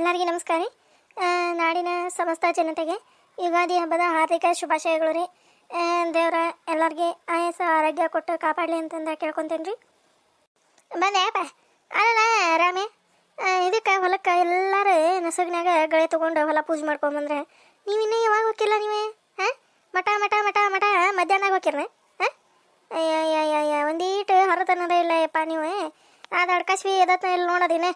ಎಲ್ಲರಿಗೂ ನಮಸ್ಕಾರ ರೀ. ನಾಡಿನ ಸಮಸ್ತ ಜನತೆಗೆ ಯುಗಾದಿ ಹಬ್ಬದ ಹಾರ್ದಿಕ ಶುಭಾಶಯಗಳು ರೀ. ದೇವರ ಎಲ್ಲರಿಗೆ ಆಯಾಸ, ಆರೋಗ್ಯ ಕೊಟ್ಟು ಕಾಪಾಡಲಿ ಅಂತಂದು ಕೇಳ್ಕೊತೇನೆ ರೀ. ಬಂದೆ ಪ ಅಲ್ಲ ರಾಮೆ ಇದಕ್ಕೆ ಹೊಲಕ್ಕೆ ಎಲ್ಲರೂ ನಸುಗಿನಾಗ ಗಳೆ ತೊಗೊಂಡು ಹೊಲ ಪೂಜೆ ಮಾಡ್ಕೊಂಬಂದ್ರೆ ನೀವು ಇನ್ನೂ ಯಾವಾಗ ಹೋಗಿಲ್ಲ ನೀವೇ? ಹಾಂ ಮಠ ಮಠ ಮಠ ಮಠ ಮಧ್ಯಾಹ್ನ ಹೋಗಿರ್ನ ಹಾಂ ಅಯ್ಯ ಅಯ್ಯ ಅಯ್ಯ ಒಂದೀಟು ಹೊರತನದ ಇಲ್ಲ ಯಪ್ಪ ನೀವು. ಅದು ಅಡ್ಕಶ್ವಿ ಎದತ್ತ ಇಲ್ಲಿ ನೋಡೋದಿನ?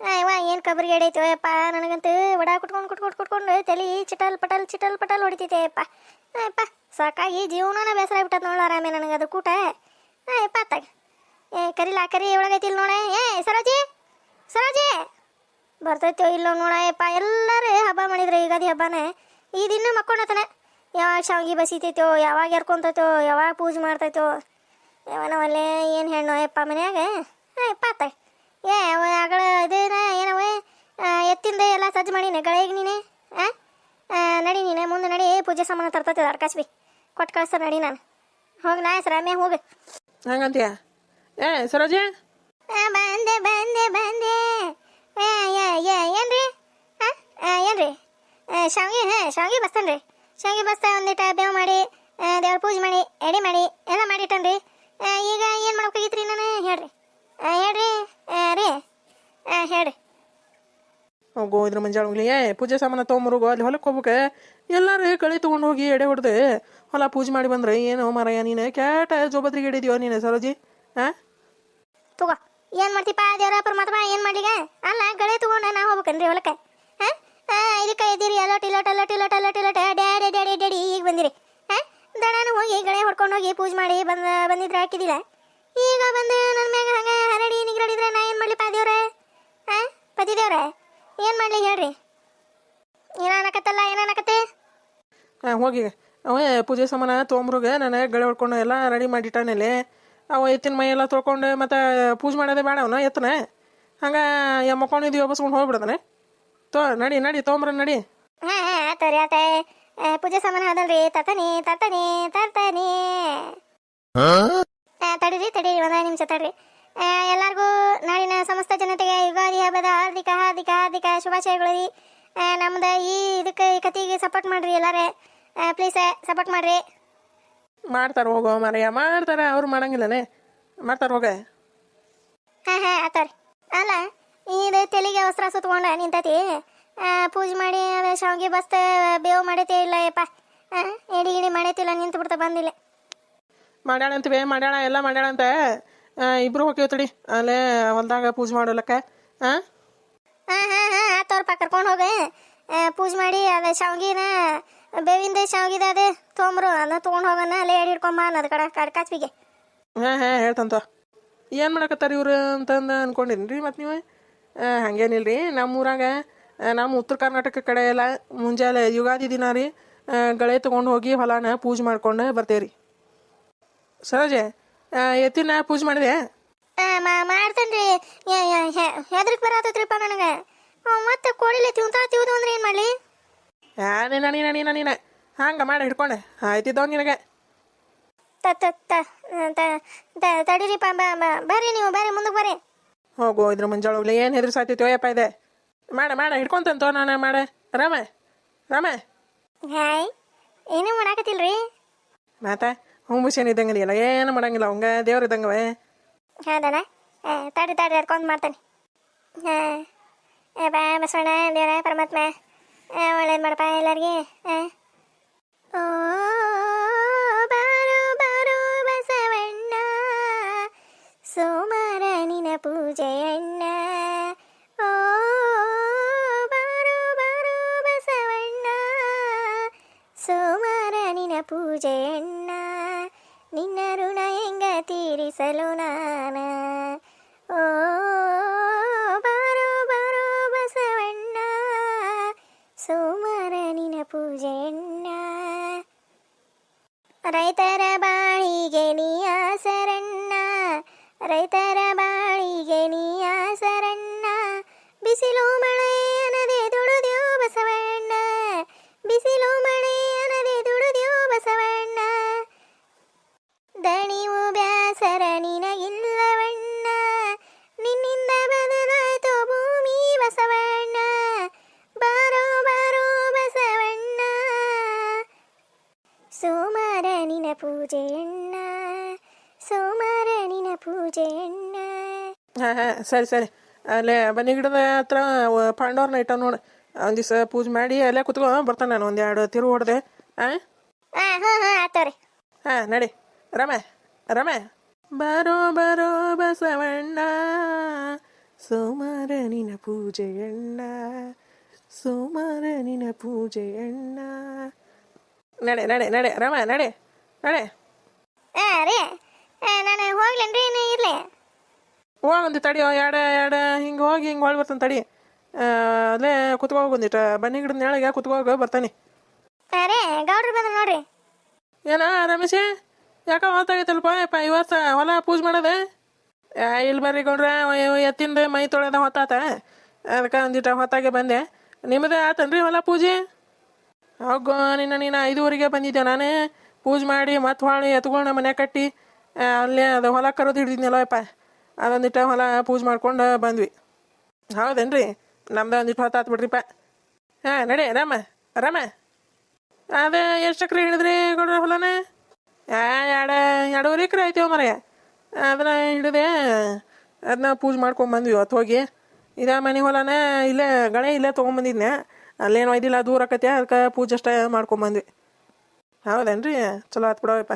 ಅಯ್ಯವ ಏನು ಕಬ್ರಿಗೆ ಎಡೈತೆ ಯಪ್ಪ, ನನಗಂತೂ ವಡ ಕುಟ್ಕೊಂಡು ಕುಟ್ಕೊಂಡು ಕುಟ್ಕೊಂಡು ತಲೆ ಚಿಟಲ್ ಪಟಲ್ ಚಿಟಲ್ ಪಟಲ್ ಹೊಡಿತೈತೆ, ಯಪ್ಪ. ಅಯ್ಯಪ್ಪ ಸಾಕಾಗಿ ಜೀವನನ ಬೇಸರ ಆಗ್ಬಿಟ್ಟದ ನೋಡ ಆರಾಮೆ ನನಗೆ ಅದು ಕೂಟ. ಅಯ್ಯಪ್ಪ ಅತ್ತಾಗ ಏ, ಕರಿಲಾ ಕರಿ ಒಳಗೈತಿ ಇಲ್ಲಿ ನೋಡ. ಏ, ಸರೋಜಿ ಸರೋಜಿ. ಬರ್ತೈತೋ ಇಲ್ಲೋ ನೋಡಯಪ್ಪ ಎಲ್ಲರೂ ಹಬ್ಬ ಮಾಡಿದ್ರೆ ಯುಗಾದಿ ಹಬ್ಬನೇ. ಈ ದಿನ ಮಕ್ಕೊಂಡತನ. ಯಾವಾಗ ಶಾವಿಗೆ ಬಸಿತೈತೋ, ಯಾವಾಗ ಎರ್ಕೊಂತೈತೋ, ಯಾವಾಗ ಪೂಜೆ ಮಾಡ್ತೈತೋ. ಯಾವನ ಒಳ್ಳೆ ಏನು ಹೆಣ್ಣು ಅಯ್ಯಪ್ಪ ಮನ್ಯಾಗ. ಅಯ್ಯಪ್ಪ ಅತ್ತ ಏ ಅವ ಆಗಳ ಇದೇನ ಏನವ ಎತ್ತಿಂದ ಎಲ್ಲ ಸಜ್ಜು ಮಾಡೀನಿ ಗಳಿಗೆ ನೀನೆ ನಡಿ ನೀನೆ ಮುಂದೆ ನಡಿ ಪೂಜೆ ಸಾಮಾನು ತರ್ತೈತೆ ಬಿ ಕೊಟ್ಟು ಕಳಿಸ್ತಾರೆ ನಡಿ ನಾನು. ಹೋಗಿ ನಾ ರಮ್ಯ ಹೋಗಿ. ಹಂಗಂತೀಯ? ಏ ಸರೋಜ? ಬಂದೆ ಬಂದೆ ಬಂದೆ. ಏ, ಯಾ ಏ, ಏನ್ರಿ? ಏನ್ರಿ? ಶಾವಿಗೆ ಶಾವ್ಗೆ ಹಾಂ ಬಸ್ತಾನೆ ರೀ. ಶಾವಿಗೆ ಬಸ್ತಾ ಒಂದಿಟ ಬೇವು ಮಾಡಿ ದೇವ್ರ ಪೂಜೆ ಮಾಡಿ ಎಡೆ ಮಾಡಿ ಎಲ್ಲ ಮಾಡಿಟ್ಟನ್ರಿ. ಈಗ ಏನು ರೀ ನಾನು? ಹೇಳ್ರಿ. ಹೇಳ್ರಿ. ರೀ. ಆ, ಹೇಳಿ ಹೋಗೋ ಇದ್ರ ಮಂಜಾಳ ಏ ಪೂಜೆ ಸಾಮಾನು ತೊಗೊಂಬರುಗೋ ಅಲ್ಲಿ ಹೊಲಕ್ಕೆ ಹೋಗ್ಬೇಕೆ. ಎಲ್ಲಾರು ಕಳೆ ತೊಗೊಂಡು ಹೋಗಿ ಎಡೆ ಹೊಡೆದು. ಹೊಲ ಪೂಜೆ ಮಾಡಿ ಬಂದ್ರೆ ಏನು ಮರಯ್ಯ ನೀನು ಕ್ಯಾಟ ಜೋಬದ್ರಿಗೆ ಹಿಡಿದೀವ ನೀನು ಸರೋಜಿ? ಹಾಂ ತಗೋ ಏನು ಮಾಡ್ತೀಪ ದೇವ್ರ ಪರಮಾತ್ಮ ಏನು ಮಾಡ್ಲಿಗ? ಅಲ್ಲ ಗಳೆ ತಗೊಂಡು ನಾ ಹೋಗ್ಬೇಕನ್ರಿ ಹೊಲಕ್ಕೆ? ಹಾಂ ಇದಕ್ಕೆ ಇದ್ದೀರಿ ಅಲೋಟ್ ಇಲೋಟ್ ಅಲೋಟ್ ಇಲೋಟ್ ಅಲೋಟ್ ಇಲೋಟ್ ಡ್ಯಾಡಿ ಡ್ಯಾಡಿ ಡ್ಯಾಡಿ ಈಗ ಬಂದಿರಿ. ಹಾಂ ದಡಾನು ಹೋಗಿ ಗಳೆ ಹೊಡ್ಕೊಂಡು ಹೋಗಿ ಪೂಜೆ ಮಾಡಿ ಬಂದ ಬಂದಿದ್ರೆ ಹಾಕಿದಿಲ್ಲ? ಈಗ ಬಂದು ನನ್ನ ಮ್ಯಾಗ ಹಂಗೆ ಹರಡಿ ನಿಗ್ರಡಿದ್ರೆ ನಾ ಏನು ಮಾಡಲಿ ಪಾದಿಯವ್ರೆ? ಹಾಂ ಪತಿದೇವ್ರೆ ಏನು ಮಾಡಲಿ ಹೇಳ್ರಿ? ಏನ ಅನ್ನಕತ್ತಲ್ಲ ಏನು ಅನ್ನಕತ್ತೆ ಹಾಂ ಹೋಗಿ. ಅವ ಪೂಜೆ ಸಾಮಾನು ತೊಗೊಂಬ್ರುಗೆ ನಾನು ಗಳೆ ಹೊಡ್ಕೊಂಡು ಎಲ್ಲ ರೆಡಿ ಮಾಡಿಟ್ಟಾನಲ್ಲಿ ಅವ ಎತ್ತಿನ ಮೈ ಎಲ್ಲ ತೊಳ್ಕೊಂಡು ಮತ್ತು ಪೂಜೆ ಮಾಡೋದೇ ಬೇಡ ಅವನು ಎತ್ತನ. ಹಂಗೆ ಮಕ್ಕೊಂಡಿದ್ದೀವಿ ಒಬ್ಬಸ್ಕೊಂಡು ಹೋಗ್ಬಿಡ್ತಾನೆ. ತೋ ನಡಿ ನಡಿ ತೊಗೊಂಬ್ರ ನಡಿ. ಹಾಂ ಹಾಂ ಆತರಿ ಆತ. ಪೂಜೆ ಸಾಮಾನು ಅದಲ್ರಿ. ತರ್ತಾನೆ ತರ್ತಾನೆ ತರ್ತಾನೆ. ಆ, ತಡೀರಿ ತಡೀರಿ ಒಂದೇ ನಿಮಿಷ ತಡ್ರಿ. ಎಲ್ಲರಿಗೂ ನಾಡಿನ ಸಮಸ್ತ ಜನತೆಗೆ ಯುಗಾದಿ ಹಬ್ಬದ ಹಾರ್ದಿಕ ಹಾರ್ದಿಕ ಹಾರ್ದಿಕ ಶುಭಾಶಯಗಳು ರೀ. ನಮ್ದು ಈ ಇದಕ್ಕೆ ಈ ಕತೆಗೆ ಸಪೋರ್ಟ್ ಮಾಡ್ರಿ ಎಲ್ಲಾರೇ. ಪ್ಲೀಸ್ ಸಪೋರ್ಟ್ ಮಾಡ್ರಿ. ಮಾಡ್ತಾರೆ ಹೋಗೋ ಮರೆಯ ಮಾಡ್ತಾರೆ ಅವ್ರು ಮಾಡಂಗಿಲ್ಲನೇ. ಮಾಡ್ತಾರೆ ಹೋಗ. ಹಾಂ ಹಾಂ ಆತರಿ ಅಲ್ಲ ಇದು ತೆಲಿಗೆ ವಸ್ತ್ರ ಸುತ್ಕೊಂಡ ನಿಂತತಿ. ಪೂಜೆ ಮಾಡಿ ಅದು ಶಾವಿಗೆ ಬಸ್ತ ಬೇವು ಮಾಡೈತಿ ಇಲ್ಲ ಯಪ್ಪ ಹಾಂ ಎಡಿ ಗಿಡಿ ಮಾಡೈತಿಲ್ಲ ನಿಂತು ಬಿಡ್ತಾ ಬಂದಿಲ್ಲ. ಮಾಡ್ಯಾಳ ಅಂತೀವಿ ಮಾಡ್ಯಾಳ ಎಲ್ಲ ಮಾಡ್ಯಾಳ ಅಂತ. ಆ, ಇಬ್ರು ಹೋಗಿವ್ ತಡಿ ಅಲ್ಲೇ ಹೊಲ್ದಾಗ ಪೂಜೆ ಮಾಡೋಲಕ್ಕ ಹಾಂ ಹಾಂ ಹಾಂ ಹಾಂ ಆತವ್ರಪ್ಪ ಕರ್ಕೊಂಡು ಹೋಗಿ. ಪೂಜೆ ಮಾಡಿ ಅದೇ ಶಾವ್ಗಿನ ಬೇವಿಂದ ಶಾವ್ಗಿದ ಅದೇ ತೊಗೊಂಬ್ರು. ಅದನ್ನ ತೊಗೊಂಡು ಹೋಗೋಣ ಅಲ್ಲೇ ಎಡಿ ಹಿಡ್ಕೊಂಬ ಅನ್ನೋದು ಕಡೆ ಕಡೆ ಕಾಚ್ಬಿಗೆ. ಹಾಂ ಹಾಂ ಹೇಳ್ತಂತ. ಏನು ಮಾಡಕತ್ತಾರ ಇವ್ರು ಅಂತಂದು ಅನ್ಕೊಂಡಿನಿ ರೀ ಮತ್ತು ನೀವು? ಹಾಗೇನಿಲ್ಲ ರೀ ನಮ್ಮ ಊರಾಗ ನಮ್ಮ ಉತ್ತರ ಕರ್ನಾಟಕ ಕಡೆ ಎಲ್ಲ ಮುಂಜಾನೆ ಯುಗಾದಿ ದಿನ ರೀ. ಗಳೆ ತೊಗೊಂಡು ಹೋಗಿ ಹೊಲನ ಪೂಜೆ ಮಾಡ್ಕೊಂಡು ಬರ್ತೇವೆ ರೀ ಸರೋಜೆ ಎತ್ತಿನ ಪೂಜೆ ಮಾಡಿದೆ. ಮಾಡ್ತೇನೆ ರೀ ಹೆದ್ರಿಕ್ ಬರತ್ತೈತ್ರಿಪ್ಪ ನನಗೆ. ಮತ್ತೆ ಕೋಳಿಲೆ ತಿಂತ ತಿವ್ದು ಅಂದ್ರೆ ಏನು ಮಾಡಲಿ? ನೀನ ನೀನ ನೀನ ನೀನ. ಹಂಗೆ ಮಾಡಿ ಹಿಡ್ಕೊಂಡೆ. ಆಯ್ತಿದ್ದವ್ ನಿನಗೆ. ತ ತ ತ ತಡೀರಿಪ್ಪ ಬ- ಬ- ಬರ್ರಿ ನೀವು ಬರ್ರಿ ಮುಂದಕ್ಕೆ ಬರ್ರಿ. ಹೋಗು ಇದ್ರ ಮುಂಜಾಳ ಹೋಗ್ಲಿ. ಏನು ಹೆದ್ರ ಸಾಯ್ತೈತಿ ಓಯಪ್ಪ ಇದೆ. ಮಾಡ ಮಾಡ ಹಿಡ್ಕೊಂತಂತೋ ನಾನು ಮಾಡೆ. ರಾಮ ರಾಮ. ಹಾಯ್ ಏನೂ ಮಾಡಾಕತ್ತಿಲ್ರಿ? ಮಾತ ಹುಂಬುಸೇನ್ ಇದ್ದಂಗೆ ಇದೆಯಲ್ಲ ಏನು ಮಾಡಂಗಿಲ್ಲ ಅವಂಗ ದೇವ್ರ ಇದ್ದಂಗವೆ ಹೌದಣ್ಣ ತಡಿ ತಡಿ ಅದ್ಕೊಂಡು ಮಾಡ್ತಾನೆ ಹಾಂ ಏ ಬಾ ಬಸವಣ್ಣ ದೇವರ ಪರಮಾತ್ಮ ಒಳ್ಳೇದು ಮಾಡಪ್ಪ ಎಲ್ಲರಿಗೆ ಓ ಬಾರೋ ಬಾರೋ ಬಸವಣ್ಣ ಸೋಮವಾರ ನಿನ ಪೂಜೆಯಣ್ಣ ಓ ಬಾರೋ ಬಾರೋ ಬಸವಣ್ಣ ಸೋಮವಾರ ನಿನ ಪೂಜೆಯಣ್ಣ ರೈತರ ಬಾಳಿಗೆ ನೀಯಾಸರಣ್ಣ ರೈತರ ಬಾಳಿಗೆ ನೀಯಾಸರಣ್ಣ ಬಿಸಿಲು ಪೂಜೆಯಣ್ಣ ಹಾಂ ಹಾಂ ಸರಿ ಸರಿ. ಅಲ್ಲೇ ಬನ್ನಿ ಗಿಡದ ಹತ್ರ ಪಾಂಡವ್ರನ್ನ ಇಟ್ಟ ನೋಡಿ. ಒಂದು ದಿವಸ ಪೂಜೆ ಮಾಡಿ ಅಲ್ಲೇ ಕುತ್ಕೊ. ಬರ್ತಾನೆ ನಾನು. ಒಂದು ಎರಡು ತಿರು ಹೊಡೆದೆ. ಹಾಂ? ಹಾಂ ಹಾಂ ಹಾಂ ಆತವ್ರಿ ಹಾಂ ನಡಿ. ರಮ ರಮ. ಬರೋ ಬರೋ ಬಸವಣ್ಣ. ಸೋಮಾರ ಪೂಜೆ ಪೂಜೆಯಣ್ಣ ಸೋಮಾರ ಪೂಜೆ ಪೂಜೆಯಣ್ಣ ನಡೆ ನಡೆ ನಡೆ. ರಮ ನಡೆ ನಡೆ. ಹಾಂ ರೀ. ನಾನು ಹೋಗ್ಲೇನ್ರಿ ಏನು ಇರಲಿ. ಹೋಗಂದು ತಡಿ ಎಡ ಎಡ ಹಿಂಗೆ ಹೋಗಿ ಹಿಂಗೆ ಹೊಳ್ ಬರ್ತಾನೆ ತಡಿ. ಅದೇ ಅಲ್ಲೇ ಕುತ್ಕೋಗಿ ಬಂದಿಟ್ಟ ಬನ್ನಿ ಗಿಡದ ನೆಳಗೆ ಕುತ್ಕೋಗ ಬರ್ತಾನೆ. ಅರೆ ಗೌಡ್ರು ಬಂದ್ರು ನೋಡ್ರಿ. ಏನ ರಮೇಶ್? ಯಾಕ ಹೊತ್ತಾಗೈತಲ್ಪ ಯಪ್ಪ ಇವತ್ತು ಹೊಲ ಪೂಜೆ ಮಾಡೋದೆ? ಇಲ್ಲಿ ಬರ್ರಿ ಗೌಡ್ರ ಎತ್ತಿಂದ ಮೈ ತೊಳೆದ ಹೊತ್ತಾತ. ಅದಕ್ಕೆ ಒಂದಿಟ ಹೊತ್ತಾಗೆ ಬಂದೆ. ನಿಮ್ಮದೇ ಆತನ್ರಿ ಹೊಲ ಪೂಜೆ? ಹೋಗೋ ನಿನ್ನ ನೀನು ಐದುವರೆಗೆ ಬಂದಿದ್ದೆ ನಾನೇ. ಪೂಜೆ ಮಾಡಿ ಮತ್ತೆ ಹೊಳೆ ಎತ್ಕೊಂಡು ಮನೆ ಕಟ್ಟಿ. ಅಲ್ಲೇ ಅದು ಹೊಲ ಕರೋದು ಹಿಡಿದಿದ್ನಲ್ಲ ಯಪ್ಪ ಅದೊಂದಿಟ ಹೊಲ ಪೂಜೆ ಮಾಡ್ಕೊಂಡು ಬಂದ್ವಿ. ಹೌದೇನ್ರಿ? ನಮ್ದು ಒಂದಿಟ್ಟು ಹೊತ್ತಾತ್ ಬಿಡ್ರಿಪ್ಪ. ಹಾಂ, ನಡಿ, ರಾಮ ರಾಮ. ಅದೇ ಎಷ್ಟು ಎಕರೆ ಹಿಡಿದ್ರಿ ಗೌಡ್ರ ಹೊಲನ? ಎರಡು, ಎರಡೂವರೆ ಎಕರೆ ಐತಿ ಮರೆಯ. ಅದನ್ನ ಹಿಡಿದೆ ಅದನ್ನ ಪೂಜೆ ಮಾಡ್ಕೊಂಡು ಬಂದ್ವಿ ಅವತ್ತು ಹೋಗಿ. ಇದ ಮನೆ ಹೊಲನ ಇಲ್ಲೇ ಗಣೆ ಇಲ್ಲೇ ತೊಗೊಂಬಂದಿದ್ನೆ ಅಲ್ಲೇನು ಇದಿಲ್ಲ, ದೂರ ಆಕತಿ ಅದಕ್ಕೆ ಪೂಜೆ ಅಷ್ಟೇ ಮಾಡ್ಕೊಂಬಂದ್ವಿ ರೀ ಚಲೋ ಆತ್ ಬಿಡವಪ್ಪ.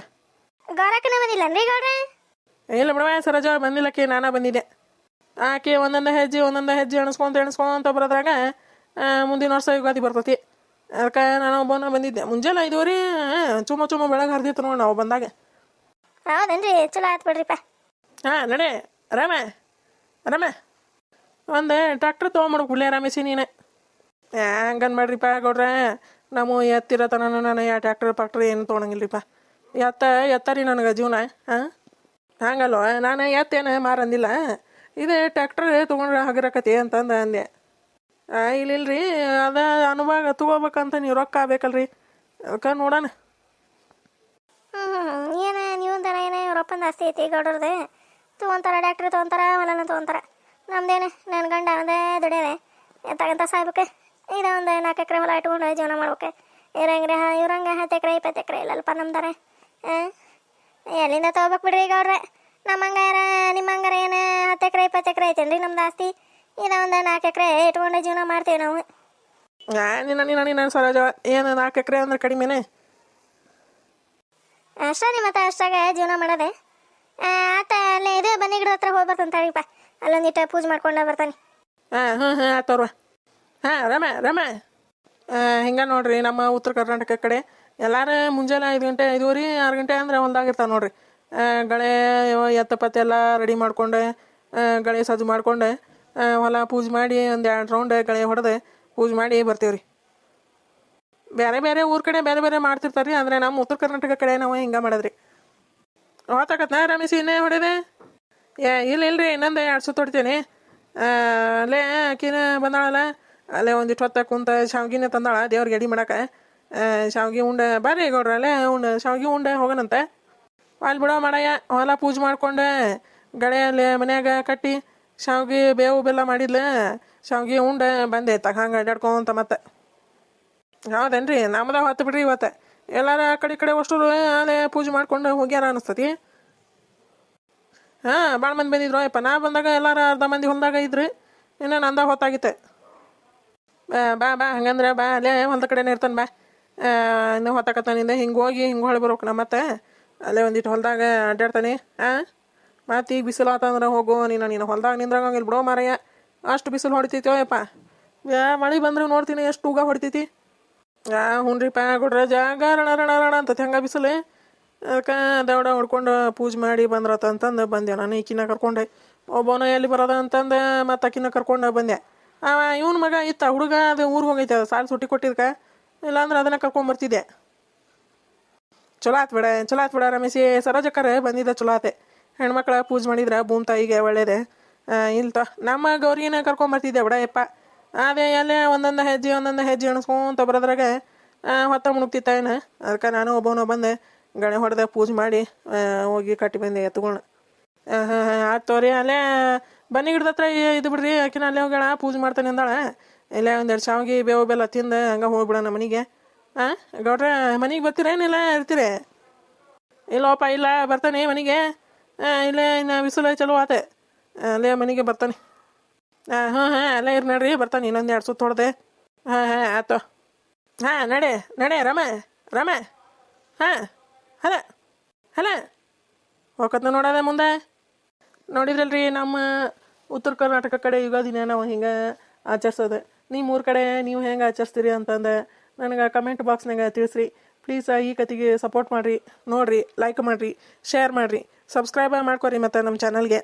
ಗೌರಕ್ಕನ ಅಂದ್ರೆ ಗೌಡ್ರೆ ಇಲ್ಲ ಸರಜ ಬಂದಿಲ್ಲ ಬಂದಿಲ್ಲಕ್ಕೆ ನಾನಾ ಬಂದಿದ್ದೆ. ಆಕೆ ಒಂದೊಂದು ಹೆಜ್ಜೆ ಒಂದೊಂದು ಹೆಜ್ಜೆ ಎಣಿಸ್ಕೊಂತ ಎಣಿಸ್ಕೊಂತ ಬರೋದ್ರಾಗ ಮುಂದಿನ ವರ್ಷ ಯುಗಾದಿ ಬರ್ತೈತಿ. ಅದಕ್ಕೆ ನಾನು ಒಬ್ಬನ ಬಂದಿದ್ದೆ. ಮುಂಜಾನೆ ಐದುವರೆ ಚುಮ್ಮ ಚುಮ್ಮ ಬೆಳಗ್ಗೆ ಹರಿದಿತ್ತು ನೋಡಿ ನಾವು ಬಂದಾಗ. ಹೌದೇನ್ರಿ? ಚಲೋ ಆಯ್ತು ಬಿಡ್ರಿಪ್ಪ. ಹಾಂ ನಡೆ ರಾಮ ರಾಮ. ಒಂದು ಟ್ರ್ಯಾಕ್ಟರ್ ತೊಗೊಂಬಿಡು ಗುಳ್ಳೆ ರಮೇಶಿ ನೀನೆ. ಹಂಗನ್ ಮಾಡ್ರಿಪ್ಪ ಗೌಡ್ರೆ. ನಮ್ಮ ಎತ್ತಿರತನ ನಾನು ಯಾ ಟ್ರ್ಯಾಕ್ಟರ್ ಪಾಕ್ಟ್ರ್ ಏನು ತೊಗೊಳಂಗಿಲ್ರಿಪ್ಪ ಎತ್ತ ಎತ್ತರಿ ನನಗೆ ಜೀವನ ಹಾಂ ಹಂಗಲ್ವ ನಾನು ಎತ್ತೇನು ಮಾರಂದಿಲ್ಲ ಇದೇ ಟ್ಯಾಕ್ಟ್ರ್ ತೊಗೊಂಡ್ರೆ ಹಗರಕತಿ ಅಂತಂದು ಅಂದೆ. ಆ, ಇಲ್ಲ ಇಲ್ರಿ ಅದ ಅನುಭವ ತಗೋಬೇಕಂತ ನೀವು ರೊಕ್ಕ ಬೇಕಲ್ರಿ ಅದಕ್ಕೆ ನೋಡೋಣ. ಏನು ನೀವು ದನ ಏನೇ ರೊಪ್ಪಂದು ಆಸ್ತಿ ಐತಿ ಗೌಡ್ರದ್ದು ತೊಗೊಂತಾರ ಡಾಕ್ಟ್ರ್ ತೊಗೊಂತಾರ ಮಲನ ತೊಗೊಂತಾರ. ನಮ್ದೇನೆ ನನ್ನ ಗಂಡ ಅದೇ ದುಡಿಯೋದೆ ಎತ್ತಾಗಂತ ಸಾಯ್ಬೇಕು. ಇದು ಒಂದು ನಾಲ್ಕು ಎಕರೆ ಹೊಲ ಇಟ್ಕೊಂಡು ಜೀವನ ಮಾಡ್ಬೇಕು. ಹಾಂ ಇವ್ರಂಗೆ ಹತ್ತು ಎಕರೆ ಇಪ್ಪತ್ತು ಎಕರೆ ಇಲ್ಲಲ್ಪ ನಮ್ದಾರೆ ಎಲ್ಲಿಂದ ತೊಗೋಬೇಕು ಬಿಡ್ರಿ ಗೌಡ್ರೆ ನಮ್ಮ ಹಂಗಾರ ನಿಮ್ಮ ಹಂಗಾರ ಏನು ಹತ್ತು ಎಕರೆ ಇಪ್ಪತ್ತು ಎಕರೆ ಐತೇನ್ರಿ ನಮ್ದು ಆಸ್ತಿ? ಇದ ಒಂದು ನಾಲ್ಕು ಎಕರೆ ಇಟ್ಕೊಂಡು ಜೀವನ ಮಾಡ್ತೀವಿ ನಾವು. ನಿನ್ನ ನಿನ್ನ ನಿನ್ನ ಸರೋಜ ಏನು ನಾಲ್ಕು ಎಕರೆ ಅಂದ್ರೆ ಕಡಿಮೆನೆ? ಅಷ್ಟೇ ರೀ ಮತ್ತೆ ಅಷ್ಟಾಗ ಜೀವನ ಮಾಡೋದೆ. ಆತ ಅಲ್ಲೇ ಇದು ಬನ್ನಿ ಗಿಡದ ಹತ್ರ ಹೋಗಿ ಬರ್ತಾನೆ ತಡಿಪ್ಪ ಅಲ್ಲೊಂದಿಟ್ಟು ಪೂಜೆ ಮಾಡ್ಕೊಂಡು ಬರ್ತಾನೆ. ಹಾಂ ಹಾಂ ಹಾಂ ಆತವ್ರ ಹಾಂ ರಮ ರಮ. ಹಿಂಗೆ ನೋಡ್ರಿ ನಮ್ಮ ಉತ್ತರ ಕರ್ನಾಟಕ ಕಡೆ ಎಲ್ಲಾರು ಮುಂಜಾನೆ ಐದು ಗಂಟೆ, ಐದುವರೆ, ಆರು ಗಂಟೆ ಅಂದ್ರೆ ಹೊಲ್ದಾಗಿರ್ತಾವೆ ನೋಡ್ರಿ. ಗಳೆ ಎತ್ತಪತ್ತೆ ಎತ್ತ ಪತ್ತ ಎಲ್ಲ ರೆಡಿ ಮಾಡ್ಕೊಂಡೆ ಗಳೆ ಸಜ್ಜು ಮಾಡ್ಕೊಂಡೆ ಹೊಲ ಪೂಜೆ ಮಾಡಿ ಒಂದು ಎರಡು ರೌಂಡ್ ಗಳೆ ಹೊಡೆದೆ, ಪೂಜೆ ಮಾಡಿ ಬರ್ತೀವ್ರಿ. ಬೇರೆ ಬೇರೆ ಊರ ಕಡೆ ಬೇರೆ ಬೇರೆ ಮಾಡ್ತಿರ್ತಾರೆ ರೀ ಆದರೆ ನಮ್ಮ ಉತ್ತರ ಕರ್ನಾಟಕ ಕಡೆ ನಾವು ಹಿಂಗೆ ಮಾಡೋದ್ರಿ. ಹೋತಾಕತ್ನಾ ರಮೇಶ್, ಇನ್ನೇ ಹೊಡೆದೆ? ಏ, ಇಲ್ಲ, ಇಲ್ರಿ, ಇನ್ನೊಂದು ಎರಡು ಸುತ್ತ ಹೊಡಿತೀನಿ. ಅಲ್ಲೇ ಆಕಿನ ಬಂದಾಳಲ್ಲ, ಅಲ್ಲೇ ಒಂದಿಷ್ಟು ಹೊತ್ತ ಕುಂತ ಶಾವ್ಗಿನೇ ತಂದಾಳ, ದೇವ್ರಿಗೆ ಎಡಿ ಮಾಡಕ್ಕೆ ಶಾವ್ಗಿ ಉಂಡೆ ಬರ್ರಿ ಗೌಡ್ರ ಉಂಡ ಶಾವ್ಗಿ ಉಂಡೆ ಹೋಗೋಣಂತೆ ಅಲ್ಲಿ ಬಿಡೋ ಮಾಡಯ್ಯ ಹೊಲ ಪೂಜೆ ಮಾಡ್ಕೊಂಡು ಗಡೆಯಲ್ಲಿ ಮನ್ಯಾಗ ಕಟ್ಟಿ ಶಾವ್ಗೆ ಬೇವು ಬೆಲ್ಲ ಮಾಡಿದ್ಲ ಶಾವ್ಗೆ ಉಂಡೆ ಬಂದೆ ತಗ ಹಂಗೆ ಅಡ್ಡಾಡ್ಕೊಂತ ಮತ್ತೆ ಹೌದೇನ್ರಿ ನಮ್ದ ಹೊತ್ತು ಬಿಡ್ರಿ ಇವತ್ತು ಎಲ್ಲಾರ ಆ ಕಡೆ ಕಡೆ ಅಷ್ಟರು ಅಲ್ಲೇ ಪೂಜೆ ಮಾಡ್ಕೊಂಡು ಹೋಗ್ಯಾರ ಅನಿಸ್ತತಿ ಹಾಂ ಭಾಳ ಮಂದಿ ಬಂದಿದ್ರು ಅಯ್ಯಪ್ಪ ನಾ ಬಂದಾಗ ಎಲ್ಲಾರ ಅರ್ಧ ಮಂದಿ ಹೊಲ್ದಾಗ ಇದ್ರಿ ಇನ್ನು ನಂದ ಹೊತ್ತಾಗಿತ್ತೆ ಬಾ ಬಾ ಬಾ ಹಂಗಂದ್ರೆ ಬಾ ಅಲ್ಲೇ ಹೊಲ್ದ ಕಡೆನೇ ಇರ್ತಾನೆ ಬಾ ಇನ್ನು ಹೊತ್ತಾಕತ್ತಾನಿಂದ ಹಿಂಗೆ ಹೋಗಿ, ಹಿಂಗೆ ಹೊಳೆ ಬರ್ಬೇಕು ನಮ್ಮ ಮತ್ತೆ. ಅಲ್ಲೇ ಒಂದಿಟ್ಟು ಹೊಲ್ದಾಗ ಅಡ್ಡಾಡ್ತಾನೆ ಹಾಂ ಮತ್ತೆ ಈಗ ಬಿಸಿಲು ಆತಂದ್ರೆ ಹೋಗು, ನೀನು ನೀನು ಹೊಲ್ದಾಗ ನಿಂದ್ರಾಗಂಗಿಲ್ಲ ಬಿಡೋ ಮಾರಯ್ಯ ಅಷ್ಟು ಬಿಸಿಲು ಹೊಡಿತೈತಿ ಯಪ್ಪ ಮಳೆ ಬಂದ್ರೆ ನೋಡ್ತೀನಿ ಎಷ್ಟು ಉಗ ಹೊಡಿತೈತಿ. ಆ ಪ್ಯಾ ಕೊಡ್ರ ಜಾಗ, ರಣ ರಣ ರಣ ಅಂತ ಹೆಂಗ ಬಿಸಿಲು. ಅದಕ್ಕೆ ದೌಡ ಹೊಡ್ಕೊಂಡು ಪೂಜೆ ಮಾಡಿ ಬಂದ್ರತ ಅಂತಂದು ಬಂದೆ ನಾನು ಈಕಿನ ಕರ್ಕೊಂಡೆ. ಒಬ್ಬನ ಎಲ್ಲಿ ಬರೋದ ಅಂತಂದು ಮತ್ತೆ ಆಕಿನ ಕರ್ಕೊಂಡು ಬಂದೆ. ಅವ, ಇವನ ಮಗ ಇತ್ತ ಹುಡುಗ, ಅದು ಊರಿಗೆ ಹೋಗೈತೆ, ಅದು ಸಾಲ ಸುಟ್ಟಿ ಕೊಟ್ಟಿದ್ಕ. ಇಲ್ಲಾಂದ್ರೆ ಅದನ್ನ ಕರ್ಕೊಂಬರ್ತಿದ್ದೆ ಚಲೋ ಆತ್ ಬಿಡ ಚಲೋ ಆತ್ ಬಿಡ ರಮೇಶಿ, ಸರೋಜಕ್ಕರ ಬಂದಿದ್ದ ಚಲೋ ಆತೆ ಹೆಣ್ಮಕ್ಳ ಪೂಜೆ ಮಾಡಿದ್ರೆ ಭೂಮ್ ತಾಯಿಗೆ ಒಳ್ಳೇದೆ. ತ, ನಮ್ಮ ಗೌರಿನ ಕರ್ಕೊಂಬರ್ತಿದ್ದೆ ಬಿಡ ಯಪ್ಪ. ಅದೇ ಎಲ್ಲೇ ಒಂದೊಂದು ಹೆಜ್ಜೆ ಒಂದೊಂದು ಹೆಜ್ಜೆ ಎಣಸ್ಕೊಂತ ಬರೋದ್ರಾಗ ಹೊತ್ತ ಮುಣುಗ್ತಿತ್ತ ಏನು? ಅದಕ್ಕೆ ನಾನು ಒಬ್ಬನ ಬಂದೆ, ಗಣೆ ಹೊಡೆದ ಪೂಜೆ ಮಾಡಿ ಹೋಗಿ ಕಟ್ಟಿ ಬಂದೆ, ಎತ್ಕೊಂಡು. ಹಾಂ ಹಾಂ ಹಾಂ, ಆಯ್ತು ತೋರಿ, ಅಲ್ಲೇ, ಬನ್ನಿ ಗಿಡದ ಹತ್ರ ಇದು ಬಿಡ್ರಿ ಆಕಿನ ಅಲ್ಲೇ ಹೋಗೋಣ ಪೂಜೆ ಮಾಡ್ತಾನೆ ಅಂದಾಳ. ಇಲ್ಲೇ ಎರಡು ಶಾವಿಗೆ ಬೇವು ಬೆಲ್ಲ ತಿಂದು ಹಂಗೆ ಹೋಗ್ಬಿಡೋಣ ಮನೆಗೆ. ಹಾಂ ಗೌಡ್ರ, ಮನೆಗೆ ಬರ್ತೀರೇನಿಲ್ಲ ಇರ್ತೀರಿ? ಇಲ್ಲೋಪ ಇಲ್ಲ, ಬರ್ತಾನೆ ಮನೆಗೆ. ಇಲ್ಲೇ, ಇನ್ನು ಬಿಸಿಲು ಚಲೋ ಆತೆ. ಅಲ್ಲೇ ಮನೆಗೆ ಬರ್ತಾನೆ. ಹಾಂ ಹಾಂ ಹಾಂ, ಅಲ್ಲೇ ಇರ್ ನಡ್ರಿ, ಬರ್ತಾನೆ, ಇನ್ನೊಂದು ಎರಡು ಸುತ್ತ ಹೊಡೆದೆ. ಹಾಂ ಹಾಂ, ಆಯ್ತು. ಹಾಂ, ನಡೆ ನಡೆ, ರಮ ರಮ. ಹಾಂ, ಹಲ ಹಲ. ಹೋಗತ್ನ ನೋಡೋದ ಮುಂದೆ? ನೋಡಿದ್ರಲ್ರಿ ನಮ್ಮ ಉತ್ತರ ಕರ್ನಾಟಕ ಕಡೆ ಯುಗಾದಿನ ನಾವು ಹಿಂಗೆ ಆಚರಿಸೋದು. ನಿಮ್ಮ ಊರ ಕಡೆ ನೀವು ಹೆಂಗೆ ಆಚರಿಸ್ತೀರಿ ಅಂತಂದು ನನಗೆ ಕಮೆಂಟ್ ಬಾಕ್ಸ್ನಾಗ ತಿಳಿಸ್ರಿ. ಪ್ಲೀಸ್ ಈ ಕತೆಗೆ ಸಪೋರ್ಟ್ ಮಾಡಿರಿ. ನೋಡಿರಿ ಲೈಕ್ ಮಾಡಿರಿ ಶೇರ್ ಮಾಡಿರಿ. ಸಬ್ಸ್ಕ್ರೈಬ್ ಮಾಡ್ಕೊರಿ ಮತ್ತು ನಮ್ಮ ಚಾನಲ್ಗೆ